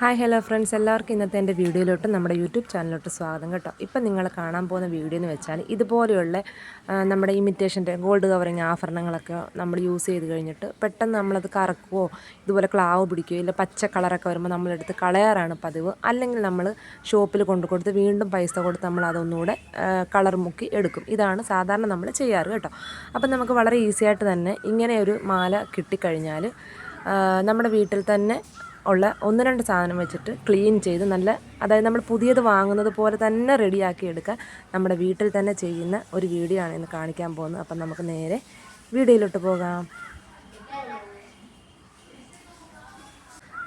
Hi hello friends എല്ലാവർക്കും ഇന്നത്തെ എന്റെ വീഡിയോയിലോട്ട് നമ്മുടെ യൂട്യൂബ് ചാനലിലോട്ട് സ്വാഗതം കേട്ടോ. ഇപ്പം നിങ്ങൾ കാണാൻ പോകുന്ന വീഡിയോ എന്ന് വെച്ചാൽ ഇതുപോലെയുള്ള നമ്മുടെ ഇമിറ്റേഷന്റെ ഗോൾഡ് കവറിങ് ആഭരണങ്ങളൊക്കെ നമ്മൾ യൂസ് ചെയ്ത് കഴിഞ്ഞിട്ട് പെട്ടെന്ന് നമ്മളത് കറക്കുവോ ഇതുപോലെ ക്ലാവ് പിടിക്കുകയോ ഇല്ല പച്ച കളറൊക്കെ വരുമ്പോൾ നമ്മളെടുത്ത് കളയാറാണ് പതിവ്. അല്ലെങ്കിൽ നമ്മൾ ഷോപ്പിൽ കൊണ്ടു കൊടുത്ത് വീണ്ടും പൈസ കൊടുത്ത് നമ്മൾ അതൊന്നുകൂടെ കളർ മുക്കി എടുക്കും. ഇതാണ് സാധാരണ നമ്മൾ ചെയ്യാറ് കേട്ടോ. അപ്പം നമുക്ക് വളരെ ഈസിയായിട്ട് തന്നെ ഇങ്ങനെ ഒരു മാല കിട്ടിക്കഴിഞ്ഞാൽ നമ്മുടെ വീട്ടിൽ തന്നെ ഉള്ള ഒന്ന് രണ്ട് സാധനം വെച്ചിട്ട് ക്ലീൻ ചെയ്ത് നല്ല അതായത് നമ്മൾ പുതിയത് വാങ്ങുന്നത് പോലെ തന്നെ റെഡിയാക്കി എടുക്കാൻ നമ്മുടെ വീട്ടിൽ തന്നെ ചെയ്യുന്ന ഒരു വീഡിയോ ആണ് ഇന്ന് കാണിക്കാൻ പോകുന്നത്. അപ്പം നമുക്ക് നേരെ വീഡിയോയിലോട്ട് പോകാം.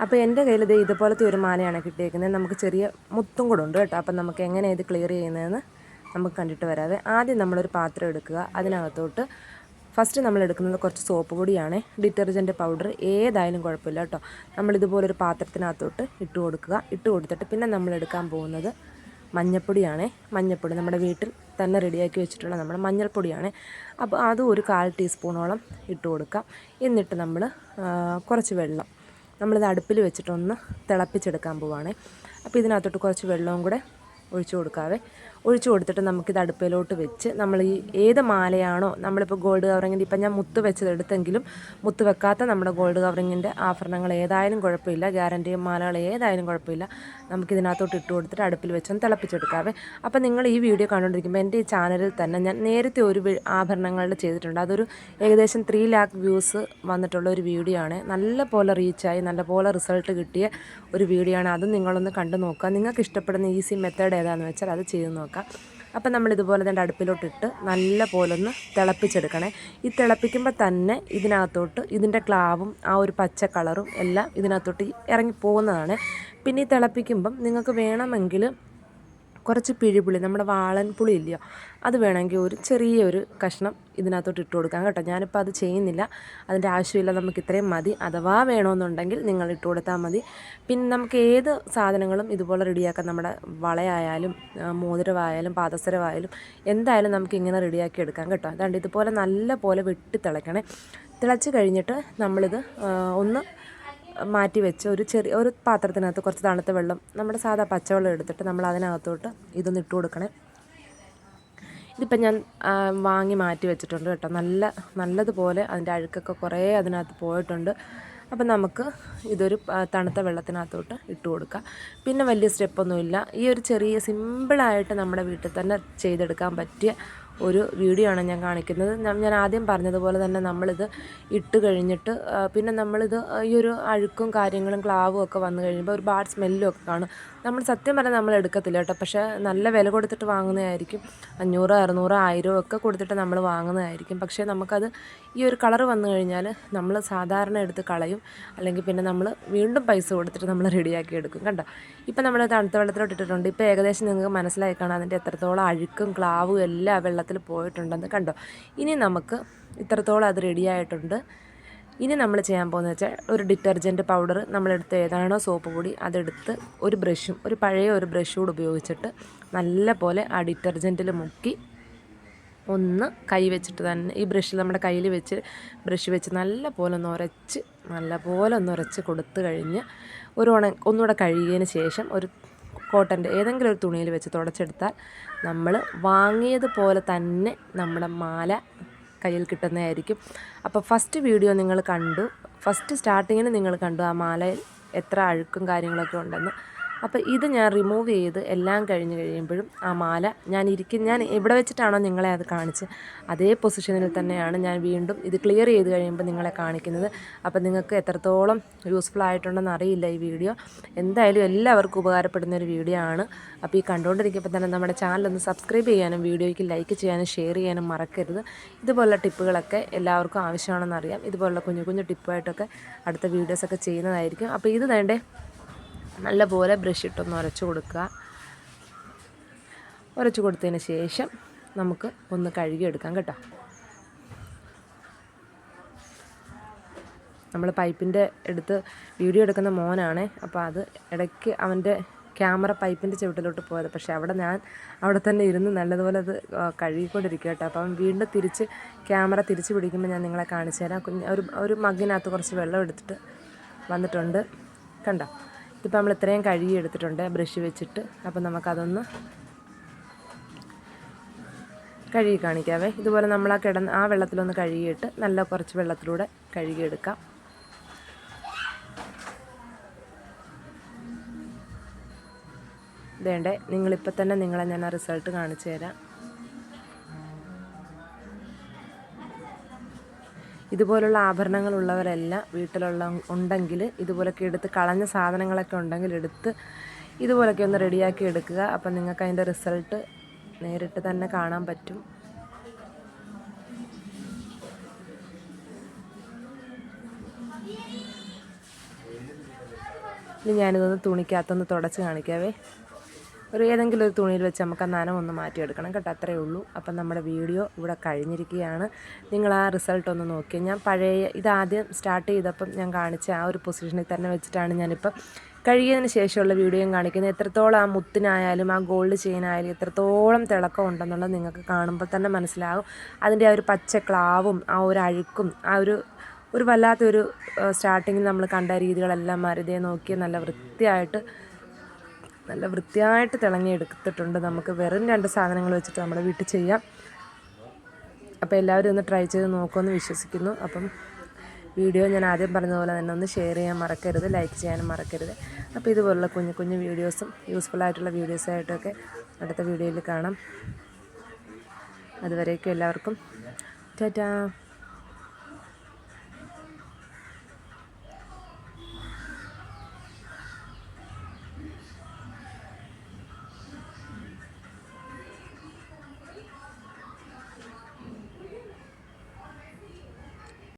അപ്പോൾ എന്റെ കയ്യിൽ ഇത് ഇതുപോലത്തെ ഒരു മാലയാണ് കിട്ടിയേക്കുന്നത്. നമുക്ക് ചെറിയ മുത്തും കൂടെ ഉണ്ട് കേട്ടോ. അപ്പം നമുക്ക് എങ്ങനെ ഇത് ക്ലിയർ ചെയ്യുന്നതെന്ന് നമുക്ക് കണ്ടിട്ട് വരാവേ. ആദ്യം നമ്മളൊരു പാത്രം എടുക്കുക. അതിനകത്തോട്ട് ഫസ്റ്റ് നമ്മൾ എടുക്കുന്നത് കുറച്ച് സോപ്പ് പൊടിയാണ്. ഡിറ്റർജന്റ് പൗഡർ ഏതായാലും കുഴപ്പമില്ല കേട്ടോ. നമ്മളിതുപോലൊരു പാത്രത്തിനകത്തോട്ട് ഇട്ട് കൊടുക്കുക. ഇട്ട് കൊടുത്തിട്ട് പിന്നെ നമ്മൾ എടുക്കാൻ പോകുന്നത് മഞ്ഞൾപ്പൊടിയാണ് മഞ്ഞൾപ്പൊടി നമ്മുടെ വീട്ടിൽ തന്നെ റെഡിയാക്കി വെച്ചിട്ടുള്ള നമ്മുടെ മഞ്ഞൾപ്പൊടിയാണ്. അപ്പോൾ അത് ഒരു കാൽ ടീസ്പൂണോളം ഇട്ട് കൊടുക്കാം എന്നിട്ട് നമ്മൾ കുറച്ച് വെള്ളം നമ്മളിത് അടുപ്പിൽ വെച്ചിട്ടൊന്ന് തിളപ്പിച്ചെടുക്കാൻ പോവാണ്. അപ്പോൾ ഇതിനകത്തോട്ട് കുറച്ച് വെള്ളവും കൂടെ ഒഴിച്ചു കൊടുക്കാവേ. ഒഴിച്ചു കൊടുത്തിട്ട് നമുക്കിത് അടുപ്പിലോട്ട് വെച്ച് നമ്മൾ ഈ ഏത് മാലയാണോ നമ്മളിപ്പോൾ ഗോൾഡ് കവറിങ്ങിന്റെ ഇപ്പം ഞാൻ മുത്ത് വെച്ചത് എടുത്തെങ്കിലും മുത്ത് വെക്കാത്ത നമ്മുടെ ഗോൾഡ് കവറിങ്ങിന്റെ ആഭരണങ്ങൾ ഏതായാലും കുഴപ്പമില്ല ഗ്യാരന്റി മാലകൾ ഏതായാലും കുഴപ്പമില്ല. നമുക്കിതിനകത്തോട്ട് ഇട്ട് കൊടുത്തിട്ട് അടുപ്പിൽ വെച്ചൊന്ന് തിളപ്പിച്ചെടുക്കാവേ. അപ്പം നിങ്ങൾ ഈ വീഡിയോ കണ്ടുകൊണ്ടിരിക്കുമ്പോൾ എന്റെ ഈ ചാനലിൽ തന്നെ ഞാൻ നേരത്തെ ഒരു ആഭരണങ്ങളുടെ ചെയ്തിട്ടുണ്ട്. അതൊരു ഏകദേശം ത്രീ ലാക്ക് വ്യൂസ് വന്നിട്ടുള്ള ഒരു വീഡിയോ ആണ്. നല്ല പോലെ റീച്ചായി നല്ല പോലെ റിസൾട്ട് കിട്ടിയ ഒരു വീഡിയോ ആണ്. അതും നിങ്ങളൊന്ന് കണ്ടു നോക്കുക നിങ്ങൾക്ക് ഇഷ്ടപ്പെടുന്ന ഈസി മെത്തേഡ് ഏതാണെന്ന് വെച്ചാൽ അത് ചെയ്ത് നോക്കാം അപ്പം നമ്മൾ ഇതുപോലെ തന്നെ അടുപ്പിലോട്ടിട്ട് നല്ല പോലെ ഒന്ന് തിളപ്പിച്ചെടുക്കണേ. ഈ തിളപ്പിക്കുമ്പോൾ തന്നെ ഇതിനകത്തോട്ട് ഇതിന്റെ ക്ലാവും ആ ഒരു പച്ച കളറും എല്ലാം ഇതിനകത്തോട്ട് ഇറങ്ങി പോകുന്നതാണ് പിന്നെ ഈ തിളപ്പിക്കുമ്പം നിങ്ങൾക്ക് വേണമെങ്കിൽ കുറച്ച് പിഴിപുളി നമ്മുടെ വാളൻ പുളി ഇല്ലയോ അത് വേണമെങ്കിൽ ഒരു ചെറിയൊരു കഷ്ണം ഇതിനകത്തോട്ട് ഇട്ട് കൊടുക്കാം കേട്ടോ. ഞാനിപ്പോൾ അത് ചെയ്യുന്നില്ല. അതിന്റെ ആവശ്യമില്ല നമുക്ക് ഇത്രയും മതി. അഥവാ വേണമെന്നുണ്ടെങ്കിൽ നിങ്ങൾ ഇട്ട് കൊടുത്താൽ മതി. പിന്നെ നമുക്ക് ഏത് സാധനങ്ങളും ഇതുപോലെ റെഡിയാക്കാം. നമ്മുടെ വളയായാലും മോതിരമായാലും പാദസരമായാലും എന്തായാലും നമുക്ക് ഇങ്ങനെ റെഡിയാക്കി എടുക്കാം കേട്ടോ. അതാണ്ട് ഇതുപോലെ നല്ല പോലെ വെട്ടി തിളയ്ക്കണേ. തിളച്ച് കഴിഞ്ഞിട്ട് നമ്മളിത് ഒന്ന് മാറ്റി വെച്ച് ഒരു ചെറിയ ഒരു പാത്രത്തിനകത്ത് കുറച്ച് തണുത്ത വെള്ളം നമ്മുടെ സാധാ പച്ചവെള്ളം എടുത്തിട്ട് നമ്മൾ അതിനകത്തോട്ട് ഇതൊന്ന് ഇട്ട് കൊടുക്കണേ. ഇതിപ്പം ഞാൻ വാങ്ങി മാറ്റി വെച്ചിട്ടുണ്ട് കേട്ടോ. നല്ല നല്ലതുപോലെ അതിന്റെ അഴുക്കൊക്കെ കുറേ അതിനകത്ത് പോയിട്ടുണ്ട്. അപ്പം നമുക്ക് ഇതൊരു തണുത്ത വെള്ളത്തിനകത്തോട്ട് ഇട്ട് കൊടുക്കാം. പിന്നെ വലിയ സ്റ്റെപ്പൊന്നുമില്ല ഈ ഒരു ചെറിയ സിമ്പിളായിട്ട് നമ്മുടെ വീട്ടിൽ തന്നെ ചെയ്തെടുക്കാൻ പറ്റിയ ഒരു വീഡിയോ ആണ് ഞാൻ കാണിക്കുന്നത്. ഞാൻ ആദ്യം പറഞ്ഞതുപോലെ തന്നെ നമ്മളിത് ഇട്ട് കഴിഞ്ഞിട്ട് പിന്നെ നമ്മളിത് ഈ ഒരു അഴുക്കും കാര്യങ്ങളും ക്ലാവും ഒക്കെ വന്നു കഴിയുമ്പോൾ ഒരു ബാഡ് സ്മെല്ലും ഒക്കെ കാണും. നമ്മൾ സത്യം പറഞ്ഞാൽ നമ്മൾ എടുക്കത്തില്ല കേട്ടോ. പക്ഷേ നല്ല വില കൊടുത്തിട്ട് വാങ്ങുന്നതായിരിക്കും. അഞ്ഞൂറ് അറുന്നൂറ് ആയിരം ഒക്കെ കൊടുത്തിട്ട് നമ്മൾ വാങ്ങുന്നതായിരിക്കും. പക്ഷേ നമുക്കത് ഈ ഒരു കളർ വന്നു കഴിഞ്ഞാൽ നമ്മൾ സാധാരണ എടുത്ത് കളയും. അല്ലെങ്കിൽ പിന്നെ നമ്മൾ വീണ്ടും പൈസ കൊടുത്തിട്ട് നമ്മൾ റെഡിയാക്കി എടുക്കും. കണ്ടോ? ഇപ്പം നമ്മൾ തണുത്ത വെള്ളത്തിലോട്ട് ഇട്ടിട്ടുണ്ട്. ഇപ്പോൾ ഏകദേശം നിങ്ങൾക്ക് മനസ്സിലായി കാണാം. അതിന്റെ എത്രത്തോളം അഴുക്കും ക്ലാവും എല്ലാം ആ വെള്ളത്തിൽ പോയിട്ടുണ്ടെന്ന് കണ്ടോ. ഇനി നമുക്ക് ഇത്രത്തോളം അത് റെഡിയായിട്ടുണ്ട് ഇനി നമ്മൾ ചെയ്യാൻ പോകുന്നത് വെച്ചാൽ ഒരു ഡിറ്റർജന്റ് പൗഡർ നമ്മളെടുത്ത് ഏതാണോ സോപ്പ് പൊടി അതെടുത്ത് ഒരു ബ്രഷും ഒരു പഴയ ഒരു ബ്രഷും കൂടെ ഉപയോഗിച്ചിട്ട് നല്ല പോലെ ആ ഡിറ്റർജന്റിൽ മുക്കി ഒന്ന് കൈ വെച്ചിട്ട് തന്നെ ഈ ബ്രഷ് നമ്മുടെ കയ്യിൽ വെച്ച് ബ്രഷ് വെച്ച് നല്ല പോലെ ഒന്ന് ഉരച്ച് നല്ല പോലെ ഒന്ന് ഉരച്ച് കൊടുത്തു കഴിഞ്ഞ് ഒരു ഉണ ഒന്നുകൂടെ കഴുകിയതിന് ശേഷം ഒരു കോട്ടന്റെ ഏതെങ്കിലും ഒരു തുണിയിൽ വെച്ച് തുടച്ചെടുത്താൽ നമ്മൾ വാങ്ങിയതുപോലെ തന്നെ നമ്മുടെ മാല കയ്യിൽ കിട്ടുന്നതായിരിക്കും. അപ്പോൾ ഫസ്റ്റ് വീഡിയോ നിങ്ങൾ കണ്ടു. ഫസ്റ്റ് സ്റ്റാർട്ടിങ്ങിന് നിങ്ങൾ കണ്ടു ആ മാലയിൽ എത്ര അഴുക്കും കാര്യങ്ങളൊക്കെ ഉണ്ടെന്ന്. അപ്പോൾ ഇത് ഞാൻ റിമൂവ് ചെയ്ത് എല്ലാം കഴിഞ്ഞ് കഴിയുമ്പോഴും ആ മാല ഞാൻ ഇരിക്കും ഞാൻ എവിടെ വെച്ചിട്ടാണോ നിങ്ങളെ അത് കാണിച്ച് അതേ പൊസിഷനിൽ തന്നെയാണ് ഞാൻ വീണ്ടും ഇത് ക്ലിയർ ചെയ്ത് കഴിയുമ്പോൾ നിങ്ങളെ കാണിക്കുന്നത്. അപ്പോൾ നിങ്ങൾക്ക് എത്രത്തോളം യൂസ്ഫുൾ ആയിട്ടുണ്ടെന്ന് അറിയില്ല ഈ വീഡിയോ എന്തായാലും എല്ലാവർക്കും ഉപകാരപ്പെടുന്ന ഒരു വീഡിയോ ആണ്. അപ്പോൾ ഈ കണ്ടുകൊണ്ടിരിക്കുമ്പോൾ തന്നെ നമ്മുടെ ചാനൽ ഒന്ന് സബ്സ്ക്രൈബ് ചെയ്യാനും വീഡിയോയ്ക്ക് ലൈക്ക് ചെയ്യാനും ഷെയർ ചെയ്യാനും മറക്കരുത്. ഇതുപോലുള്ള ടിപ്പുകളൊക്കെ എല്ലാവർക്കും ആവശ്യമാണെന്ന് അറിയാം. ഇതുപോലുള്ള കുഞ്ഞു കുഞ്ഞു ടിപ്പായിട്ടൊക്കെ അടുത്ത വീഡിയോസൊക്കെ ചെയ്യുന്നതായിരിക്കും. അപ്പോൾ ഇത് വേണ്ടേ? നല്ലപോലെ ബ്രഷ് ഇട്ടൊന്ന് ഉരച്ച് കൊടുക്കുക. ഉരച്ച് കൊടുത്തതിന് ശേഷം നമുക്ക് ഒന്ന് കഴുകിയെടുക്കാം കേട്ടോ. നമ്മൾ പൈപ്പിന്റെ എടുത്ത് വീഡിയോ എടുക്കുന്ന മോനാണ് അപ്പോൾ അത് ഇടയ്ക്ക് അവന്റെ ക്യാമറ പൈപ്പിന്റെ ചുവട്ടിലോട്ട് പോയത്. പക്ഷേ അവിടെ ഞാൻ അവിടെ തന്നെ ഇരുന്ന് നല്ലതുപോലെ അത് കഴുകിക്കൊണ്ടിരിക്കുക കേട്ടോ. അപ്പം വീണ്ടും തിരിച്ച് ക്യാമറ തിരിച്ച് പിടിക്കുമ്പോൾ ഞാൻ നിങ്ങളെ കാണിച്ചു തരാം. കുഞ്ഞ് ഒരു ഒരു മഗ്ഗിനകത്ത് കുറച്ച് വെള്ളം എടുത്തിട്ട് വന്നിട്ടുണ്ട്. കണ്ടോ? ഇതിപ്പോൾ നമ്മൾ ഇത്രയും കഴുകി എടുത്തിട്ടുണ്ട് ബ്രഷ് വെച്ചിട്ട്. അപ്പോൾ നമുക്കതൊന്ന് കഴുകി കാണിക്കാവേ. ഇതുപോലെ നമ്മൾ ആ കിടന്ന് ആ വെള്ളത്തിലൊന്ന് കഴുകിയിട്ട് നല്ല കുറച്ച് വെള്ളത്തിലൂടെ കഴുകിയെടുക്കാം. വേണ്ടേ നിങ്ങളിപ്പോൾ തന്നെ നിങ്ങളെ ഞാൻ ആ റിസൾട്ട് കാണിച്ചു തരാം. ഇതുപോലുള്ള ആഭരണങ്ങളുള്ളവരെല്ലാം വീട്ടിലുള്ള ഉണ്ടെങ്കിൽ ഇതുപോലൊക്കെ എടുത്ത് കളഞ്ഞ സാധനങ്ങളൊക്കെ ഉണ്ടെങ്കിൽ എടുത്ത് ഇതുപോലൊക്കെ ഒന്ന് റെഡിയാക്കി എടുക്കുക. അപ്പം നിങ്ങൾക്ക് അതിന്റെ റിസൾട്ട് നേരിട്ട് തന്നെ കാണാൻ പറ്റും. ഇനി ഞാനിതൊന്ന് തുണിക്കകത്തൊന്ന് തുടച്ച് കാണിക്കാവേ. ഒരു ഏതെങ്കിലും ഒരു തുണിയിൽ വെച്ച് നമുക്ക് ആ ഒന്ന് മാറ്റിയെടുക്കണം കേട്ടോ അത്രയേ ഉള്ളൂ. അപ്പം നമ്മുടെ വീഡിയോ ഇവിടെ കഴിഞ്ഞിരിക്കുകയാണ്. നിങ്ങൾ ആ റിസൾട്ട് ഒന്ന് നോക്കി ഞാൻ പഴയ ഇതാദ്യം സ്റ്റാർട്ട് ചെയ്തപ്പം ഞാൻ കാണിച്ച ആ ഒരു പൊസിഷനിൽ തന്നെ വെച്ചിട്ടാണ് ഞാനിപ്പം കഴുകിയതിന് ശേഷമുള്ള വീഡിയോയും കാണിക്കുന്നത്. എത്രത്തോളം ആ മുത്തിനായാലും ആ ഗോൾഡ് ചെയിനായാലും എത്രത്തോളം തിളക്കം ഉണ്ടെന്നുള്ളത് നിങ്ങൾക്ക് കാണുമ്പോൾ തന്നെ മനസ്സിലാകും. അതിന്റെ ആ ഒരു പച്ച ക്ലാവും ആ ഒരു അഴുക്കും ആ ഒരു ഒരു വല്ലാത്തൊരു സ്റ്റാർട്ടിങ്ങിൽ നമ്മൾ കണ്ട രീതികളെല്ലാം മരുതേ നോക്കി നല്ല വൃത്തിയായിട്ട് നല്ല വൃത്തിയായിട്ട് തിളങ്ങി എടുത്തിട്ടുണ്ട് നമുക്ക് വെറും രണ്ട് സാധനങ്ങൾ വെച്ചിട്ട് നമ്മുടെ വീട്ടിൽ ചെയ്യാം. അപ്പോൾ എല്ലാവരും ഒന്ന് ട്രൈ ചെയ്ത് നോക്കുമെന്ന് വിശ്വസിക്കുന്നു. അപ്പം വീഡിയോ ഞാൻ ആദ്യം പറഞ്ഞതുപോലെ തന്നെ ഒന്ന് ഷെയർ ചെയ്യാൻ മറക്കരുത് ലൈക്ക് ചെയ്യാനും മറക്കരുത്. അപ്പോൾ ഇതുപോലുള്ള കുഞ്ഞു കുഞ്ഞു വീഡിയോസും യൂസ്ഫുൾ ആയിട്ടുള്ള വീഡിയോസായിട്ടൊക്കെ അടുത്ത വീഡിയോയിൽ കാണാം. അതുവരേക്കും എല്ലാവർക്കും. ടാറ്റാ.